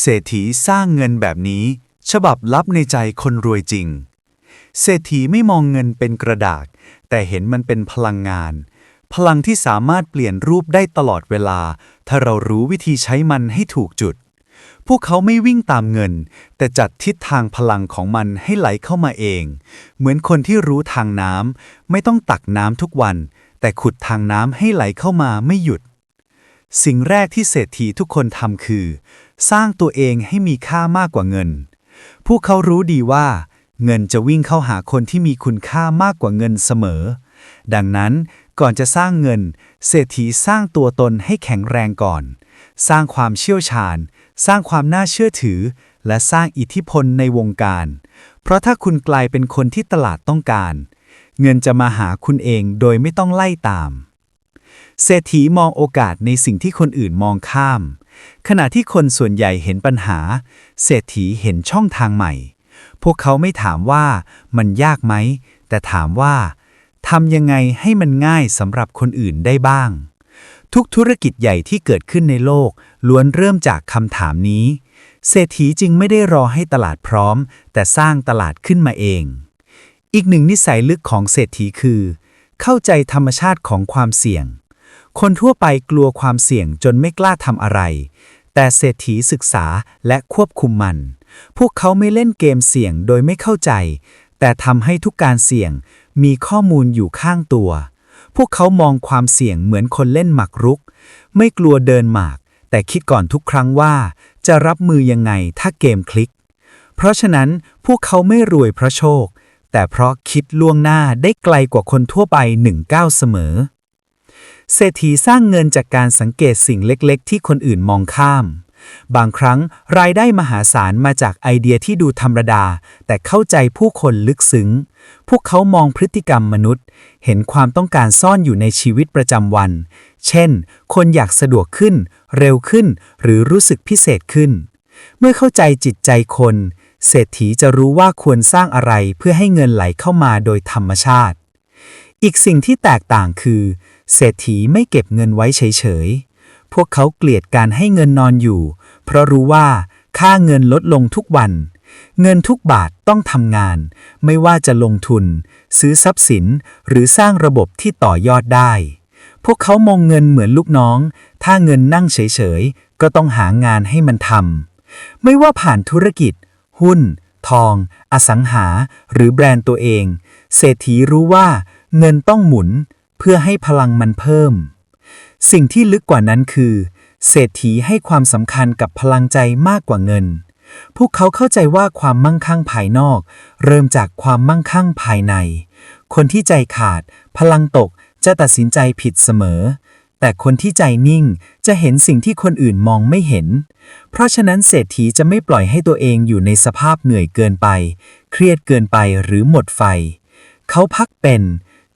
เศรษฐีสร้างเงินแบบนี้ ฉบับลับในใจคนรวยจริง เศรษฐีไม่มองเงินเป็นกระดาษ แต่เห็นมันเป็นพลังงาน พลังที่สามารถเปลี่ยนรูปได้ตลอดเวลา ถ้าเรารู้วิธีใช้มันให้ถูกจุด พวกเขาไม่วิ่งตามเงิน แต่จัดทิศทางพลังของมันให้ไหลเข้ามาเอง เหมือนคนที่รู้ทางน้ำไม่ต้องตักน้ำทุกวัน แต่ขุดทางน้ำให้ไหลเข้ามาไม่หยุด สิ่งแรกที่เศรษฐีทุกคนทำคือ สร้างตัวเองให้มีค่ามากกว่าเงิน พวกเขารู้ดีว่า เงินจะวิ่งเข้าหาคนที่มีคุณค่ามากกว่าเงินเสมอ ดังนั้นก่อนจะสร้างเงิน เศรษฐีสร้างตัวตนให้แข็งแรงก่อน สร้างความเชี่ยวชาญ สร้างความน่าเชื่อถือ และสร้างอิทธิพลในวงการ เพราะถ้าคุณกลายเป็นคนที่ตลาดต้องการ เงินจะมาหาคุณเองโดยไม่ต้องไล่ตาม เศรษฐีมองโอกาสในสิ่งที่คนอื่นมองข้าม ขณะที่คนส่วนใหญ่เห็นปัญหา เศรษฐีเห็นช่องทางใหม่ พวกเขาไม่ถามว่ามันยากไหม แต่ถามว่าทำยังไงให้มันง่ายสำหรับคนอื่นได้บ้าง ทุกธุรกิจใหญ่ที่เกิดขึ้นในโลก ล้วนเริ่มจากคำถามนี้ เศรษฐีจึงไม่ได้รอให้ตลาดพร้อม แต่สร้างตลาดขึ้นมาเอง อีกหนึ่งนิสัยลึกของเศรษฐีคือ เข้าใจธรรมชาติของความเสี่ยง คนทั่วไปกลัวความเสี่ยงจนไม่กล้าทำอะไร แต่เศรษฐีศึกษาและควบคุมมัน พวกเขาไม่เล่นเกมเสี่ยงโดยไม่เข้าใจ แต่ทำให้ทุกการเสี่ยงมีข้อมูลอยู่ข้างตัว พวกเขามองความเสี่ยงเหมือนคนเล่นหมากรุก ไม่กลัวเดินหมาก แต่คิดก่อนทุกครั้งว่า จะรับมือยังไงถ้าเกมคลิก เพราะฉะนั้นพวกเขาไม่รวยเพราะโชค แต่เพราะคิดล่วงหน้าได้ไกลกว่าคนทั่วไปหนึ่งก้าวเสมอ เศรษฐีสร้างเงินจากการสังเกตสิ่งเล็กๆ ที่คนอื่นมองข้าม บางครั้งรายได้มหาศาลมาจากไอเดียที่ดูธรรมดา แต่เข้าใจผู้คนลึกซึ้ง พวกเขามองพฤติกรรมมนุษย์ เห็นความต้องการซ่อนอยู่ในชีวิตประจำวัน เช่น คนอยากสะดวกขึ้น เร็วขึ้น หรือรู้สึกพิเศษขึ้น เมื่อเข้าใจจิตใจคนเศรษฐีจะรู้ว่าควรสร้างอะไรเพื่อให้เงินไหลเข้ามาโดยธรรมชาติ อีกสิ่งที่แตกต่างคือ เศรษฐีไม่เก็บเงินไว้เฉยๆ พวกเขาเกลียดการให้เงินนอนอยู่ เพราะรู้ว่าค่าเงินลดลงทุกวัน เงินทุกบาทต้องทำงาน ไม่ว่าจะลงทุน ซื้อทรัพย์สินหรือสร้างระบบที่ต่อยอดได้ พวกเขามองเงินเหมือนลูกน้อง ถ้าเงินนั่งเฉยๆ ก็ต้องหางานให้มันทำไม่ว่าผ่านธุรกิจ หุ้น ทอง อสังหา หรือแบรนด์ตัวเอง เศรษฐีรู้ว่า เงินต้องหมุน เพื่อให้พลังมันเพิ่ม สิ่งที่ลึกกว่านั้นคือ เศรษฐีให้ความสำคัญกับพลังใจมากกว่าเงิน พวกเขาเข้าใจว่าความมั่งคั่งภายนอก เริ่มจากความมั่งคั่งภายใน คนที่ใจขาด พลังตกจะตัดสินใจผิดเสมอ แต่คนที่ใจนิ่งจะเห็นสิ่งที่คนอื่นมองไม่เห็น เพราะฉะนั้นเศรษฐีจะไม่ปล่อยให้ตัวเองอยู่ในสภาพเหนื่อยเกินไป เครียดเกินไปหรือหมดไฟ เขาพักเป็น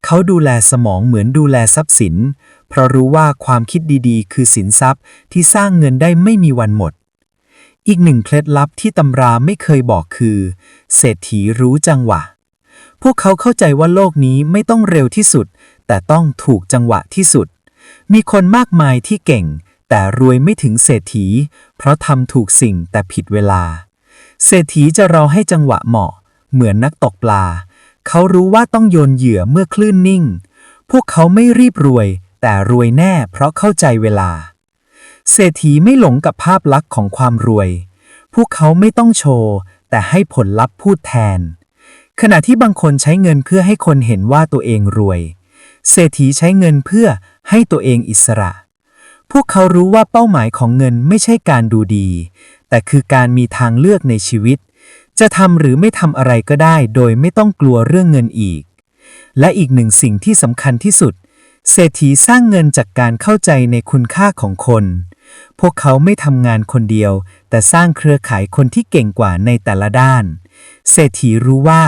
เขาดูแลสมองเหมือนดูแลทรัพย์สิน เพราะรู้ว่าความคิดดีๆ คือสินทรัพย์ที่สร้างเงินได้ไม่มีวันหมด อีกหนึ่งเคล็ดลับที่ตำราไม่เคยบอกคือ เศรษฐีรู้จังหวะ พวกเขาเข้าใจว่าโลกนี้ไม่ต้องเร็วที่สุด แต่ต้องถูกจังหวะที่สุด มีคนมากมายที่เก่ง แต่รวยไม่ถึงเศรษฐี เพราะทำถูกสิ่งแต่ผิดเวลา เศรษฐีจะรอให้จังหวะเหมาะ เหมือนนักตกปลา เขารู้ว่าต้องโยนเหยื่อเมื่อคลื่นนิ่ง พวกเขาไม่รีบรวย แต่รวยแน่เพราะเข้าใจเวลา เศรษฐีไม่หลงกับภาพลักษณ์ของความรวย พวกเขาไม่ต้องโชว์ แต่ให้ผลลัพธ์พูดแทน ขณะที่บางคนใช้เงินเพื่อให้คนเห็นว่าตัวเองรวย เศรษฐีใช้เงินเพื่อให้ตัวเองอิสระ พวกเขารู้ว่าเป้าหมายของเงินไม่ใช่การดูดี แต่คือการมีทางเลือกในชีวิต จะทำหรือไม่ทำอะไรก็ได้โดยไม่ต้องกลัวเรื่องเงินอีก และอีกหนึ่งสิ่งที่สำคัญที่สุด เศรษฐีสร้างเงินจากการเข้าใจในคุณค่าของคน พวกเขาไม่ทำงานคนเดียว แต่สร้างเครือข่ายคนที่เก่งกว่าในแต่ละด้าน เศรษฐีรู้ว่า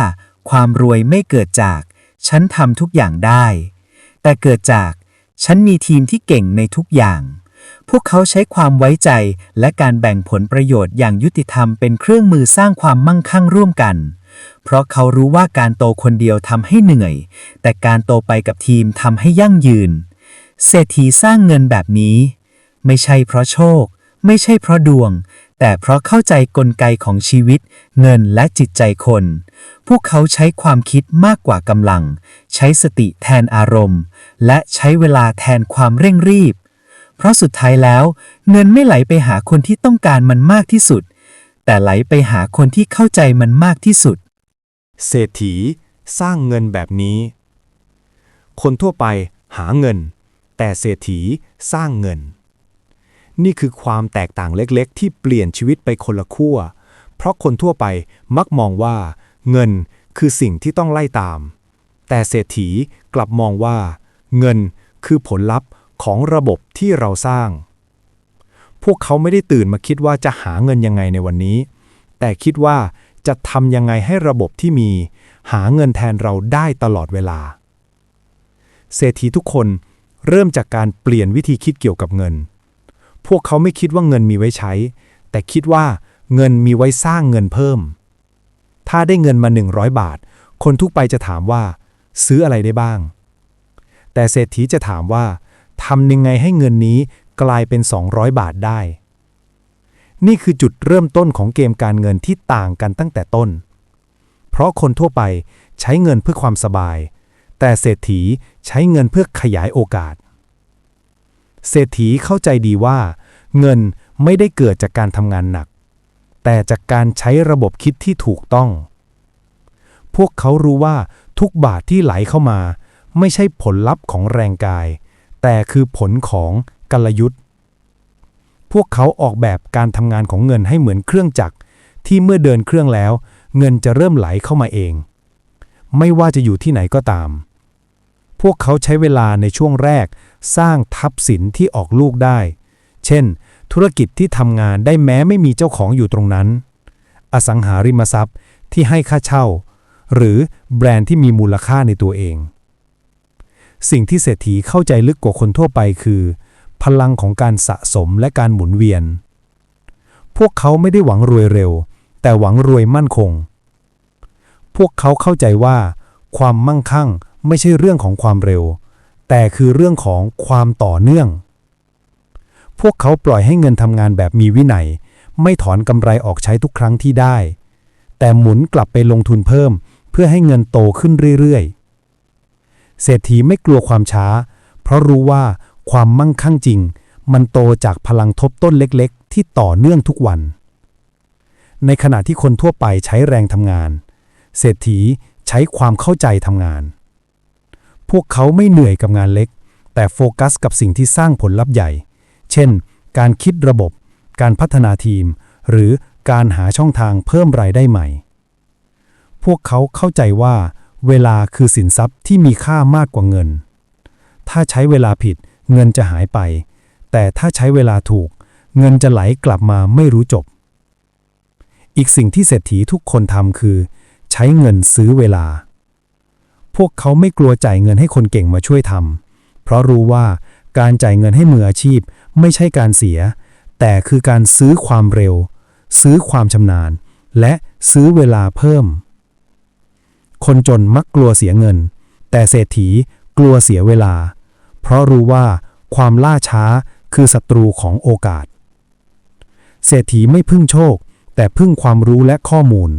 ความรวยไม่เกิดจาก ฉันทำทุกอย่างได้ แต่เกิดจาก ฉันมีทีมที่เก่งในทุกอย่าง พวกเขาใช้ความไว้ใจและการแบ่งผลประโยชน์อย่างยุติธรรมเป็นเครื่องมือสร้างความมั่งคั่งร่วมกัน เพราะเขารู้ว่าการโตคนเดียวทำให้เหนื่อย แต่การโตไปกับทีมทำให้ยั่งยืน เศรษฐีสร้างเงินแบบนี้ ไม่ใช่เพราะโชค ไม่ใช่เพราะดวง แต่เพราะเข้าใจกลไกของชีวิต เงินและจิตใจคน พวกเขาใช้ความคิดมากกว่ากำลัง ใช้สติแทนอารมณ์ และใช้เวลาแทนความเร่งรีบ เพราะสุดท้ายแล้ว เงินไม่ไหลไปหาคนที่ต้องการมันมากที่สุด แต่ไหลไปหาคนที่เข้าใจมันมากที่สุด เศรษฐีสร้างเงินแบบนี้ คนทั่วไปหาเงิน แต่เศรษฐีสร้างเงิน นี่คือความแตกต่างเล็กๆ ที่เปลี่ยนชีวิตไปคนละขั้ว เพราะคนทั่วไปมักมองว่า เงินคือสิ่งที่ต้องไล่ตาม แต่เศรษฐีกลับมองว่า เงินคือผลลัพธ์ ของระบบที่เราสร้าง พวกเขาไม่ได้ตื่นมาคิดว่าจะหาเงินยังไงในวันนี้ แต่คิดว่าจะทำยังไงให้ระบบที่มี หาเงินแทนเราได้ตลอดเวลา เศรษฐีทุกคนเริ่มจากการเปลี่ยนวิธีคิดเกี่ยวกับเงิน พวกเขาไม่คิดว่าเงินมีไว้ใช้ แต่คิดว่าเงินมีไว้สร้างเงินเพิ่ม ถ้าได้เงินมา 100 บาท คนทุกไปจะถามว่า ซื้ออะไรได้บ้าง แต่เศรษฐีจะถามว่า ทำยังไงให้เงินนี้กลายเป็น 200 บาทได้ นี่คือจุดเริ่มต้นของเกมการเงินที่ต่างกันตั้งแต่ต้น เพราะคนทั่วไปใช้เงินเพื่อความสบาย แต่เศรษฐีใช้เงินเพื่อขยายโอกาส เศรษฐีเข้าใจดีว่า เงินไม่ได้เกิดจากการทำงานหนัก แต่จากการใช้ระบบคิดที่ถูกต้อง พวกเขารู้ว่าทุกบาทที่ไหลเข้ามา ไม่ใช่ผลลัพธ์ของแรงกาย แต่คือผลของกลยุทธ์ พวกเขาออกแบบการทำงานของเงินให้เหมือนเครื่องจักร ที่เมื่อเดินเครื่องแล้ว เงินจะเริ่มไหลเข้ามาเอง ไม่ว่าจะอยู่ที่ไหนก็ตาม พวกเขาใช้เวลาในช่วงแรกสร้างทับสินที่ออกลูกได้ เช่น ธุรกิจที่ทำงานได้แม้ไม่มีเจ้าของอยู่ตรงนั้น อสังหาริมทรัพย์ที่ให้ค่าเช่า หรือแบรนด์ที่มีมูลค่าในตัวเอง สิ่งที่เศรษฐีเข้าใจลึกกว่าคนทั่วไปคือ พลังของการสะสมและการหมุนเวียน พวกเขาไม่ได้หวังรวยเร็ว แต่หวังรวยมั่นคง พวกเขาเข้าใจว่า ความมั่งคั่งไม่ใช่เรื่องของความเร็ว แต่คือเรื่องของความต่อเนื่อง พวกเขาปล่อยให้เงินทำงานแบบมีวินัย ไม่ถอนกำไรออกใช้ทุกครั้งที่ได้ แต่หมุนกลับไปลงทุนเพิ่ม เพื่อให้เงินโตขึ้นเรื่อยๆ เศรษฐีไม่กลัวความช้า เพราะรู้ว่าความมั่งคั่งจริง มันโตจากพลังทบต้นเล็กๆ ที่ต่อเนื่องทุกวัน ในขณะที่คนทั่วไปใช้แรงทำงาน เศรษฐีใช้ความเข้าใจทำงาน พวกเขาไม่เหนื่อยกับงานเล็ก แต่โฟกัสกับสิ่งที่สร้างผลลัพธ์ใหญ่ เช่น การคิดระบบ การพัฒนาทีม หรือการหาช่องทางเพิ่มรายได้ใหม่ พวกเขาเข้าใจว่า เวลาคือสินทรัพย์ที่มีค่ามากกว่าเงิน ถ้าใช้เวลาผิดเงินจะหายไป แต่ถ้าใช้เวลาถูก เงินจะไหลกลับมาไม่รู้จบ อีกสิ่งที่เศรษฐีทุกคนทำคือ ใช้เงินซื้อเวลา พวกเขาไม่กลัวจ่ายเงินให้คนเก่งมาช่วยทำเพราะรู้ว่าการจ่ายเงินให้มืออาชีพไม่ใช่การเสีย แต่คือการซื้อความเร็ว ซื้อความชำนาญ และซื้อเวลาเพิ่ม คนจนมักกลัวเสียเงิน แต่เศรษฐีกลัวเสียเวลา เพราะรู้ว่าความล่าช้าคือศัตรูของโอกาส เศรษฐีไม่พึ่งโชค แต่พึ่งความรู้และข้อมูล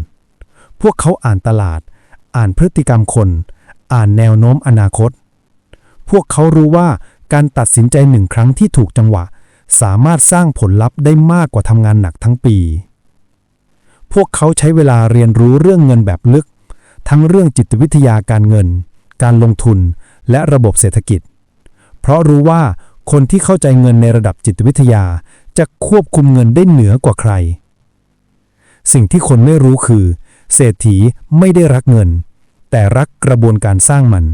พวกเขาอ่านตลาด อ่านพฤติกรรมคน อ่านแนวโน้มอนาคต พวกเขารู้ว่าการตัดสินใจหนึ่งครั้งที่ถูกจังหวะ สามารถสร้างผลลัพธ์ได้มากกว่าทำงานหนักทั้งปี พวกเขาใช้เวลาเรียนรู้เรื่องเงินแบบลึก ทั้งเรื่องจิตวิทยาการเงิน การลงทุน และระบบเศรษฐกิจ เพราะรู้ว่าคนที่เข้าใจเงินในระดับจิตวิทยาจะควบคุมเงินได้เหนือกว่าใคร สิ่งที่คนไม่รู้คือ เศรษฐีไม่ได้รักเงิน แต่รักกระบวนการสร้างมัน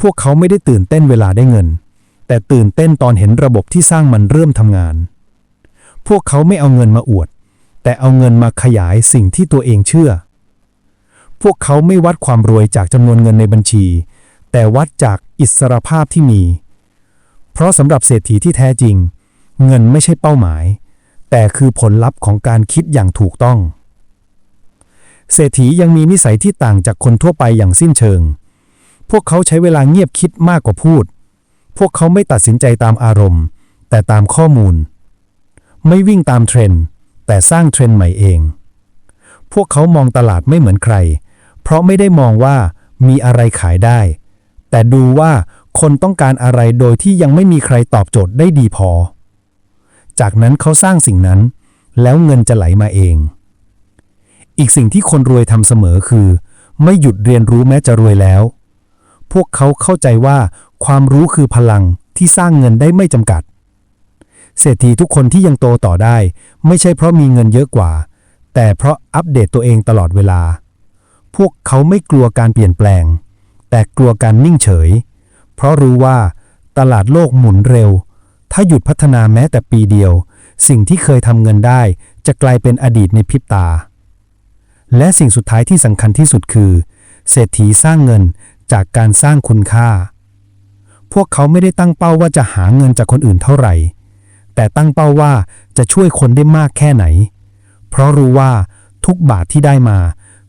พวกเขาไม่ได้ตื่นเต้นเวลาได้เงิน แต่ตื่นเต้นตอนเห็นระบบที่สร้างมันเริ่มทำงาน พวกเขาไม่เอาเงินมาอวด แต่เอาเงินมาขยายสิ่งที่ตัวเองเชื่อ พวกเขาไม่วัดความรวยจากจำนวนเงินในบัญชี แต่วัดจากอิสรภาพที่มี เพราะสำหรับเศรษฐีที่แท้จริง เงินไม่ใช่เป้าหมาย แต่คือผลลัพธ์ของการคิดอย่างถูกต้อง เศรษฐียังมีนิสัยที่ต่างจากคนทั่วไปอย่างสิ้นเชิง พวกเขาใช้เวลาเงียบคิดมากกว่าพูด พวกเขาไม่ตัดสินใจตามอารมณ์ แต่ตามข้อมูล ไม่วิ่งตามเทรนด์แต่สร้างเทรนด์ใหม่เอง พวกเขามองตลาดไม่เหมือนใคร เพราะไม่ได้มองว่ามีอะไรขายได้ แต่ดูว่าคนต้องการอะไรโดยที่ยังไม่มีใครตอบโจทย์ได้ดีพอ จากนั้นเขาสร้างสิ่งนั้น แล้วเงินจะไหลมาเอง อีกสิ่งที่คนรวยทำเสมอคือ ไม่หยุดเรียนรู้แม้จะรวยแล้ว พวกเขาเข้าใจว่าความรู้คือพลังที่สร้างเงินได้ไม่จำกัด เศรษฐีทุกคนที่ยังโตต่อได้ ไม่ใช่เพราะมีเงินเยอะกว่า แต่เพราะอัปเดตตัวเองตลอดเวลา พวกเขาไม่กลัวการเปลี่ยนแปลง แต่กลัวการนิ่งเฉย เพราะรู้ว่าตลาดโลกหมุนเร็ว ถ้าหยุดพัฒนาแม้แต่ปีเดียว สิ่งที่เคยทำเงินได้ จะกลายเป็นอดีตในพริบตา และสิ่งสุดท้ายที่สำคัญที่สุดคือ เศรษฐีสร้างเงินจากการสร้างคุณค่า พวกเขาไม่ได้ตั้งเป้าว่าจะหาเงินจากคนอื่นเท่าไหร่ แต่ตั้งเป้าว่าจะช่วยคนได้มากแค่ไหน เพราะรู้ว่าทุกบาทที่ได้มา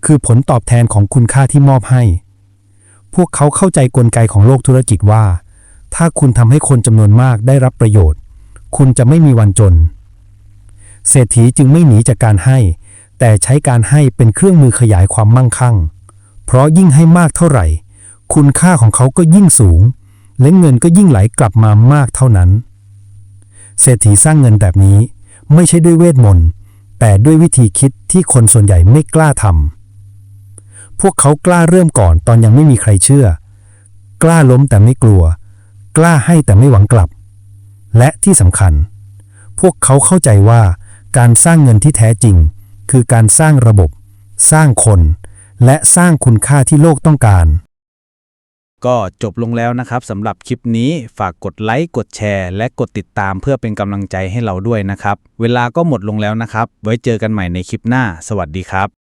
คือผลตอบแทนของคุณค่าที่มอบให้ พวกเขาเข้าใจกลไกของโลกธุรกิจว่า ถ้าคุณทำให้คนจำนวนมากได้รับประโยชน์ คุณจะไม่มีวันจน เศรษฐีจึงไม่หนีจากการให้ แต่ใช้การให้เป็นเครื่องมือขยายความมั่งคั่ง เพราะยิ่งให้มากเท่าไหร่ คุณค่าของเขาก็ยิ่งสูง และเงินก็ยิ่งไหลกลับมามากเท่านั้น เศรษฐีสร้างเงินแบบนี้ ไม่ใช่ด้วยเวทมนต์แต่ด้วยวิธีคิดที่คนส่วนใหญ่ไม่กล้าทำ พวกเขากล้าเริ่มก่อนตอนยังไม่มีใครเชื่อ กล้าล้มแต่ไม่กลัว กล้าให้แต่ไม่หวังกลับ และที่สำคัญ พวกเขาเข้าใจว่าการสร้างเงินที่แท้จริง คือการสร้างระบบ สร้างคน และสร้างคุณค่าที่โลกต้องการ ก็จบลงแล้วนะครับสำหรับคลิปนี้ฝากกดไลค์กดแชร์ และกดติดตามเพื่อเป็นกำลังใจให้เราด้วยนะครับ เวลาก็หมดลงแล้วนะครับ ไว้เจอกันใหม่ในคลิปหน้า สวัสดีครับ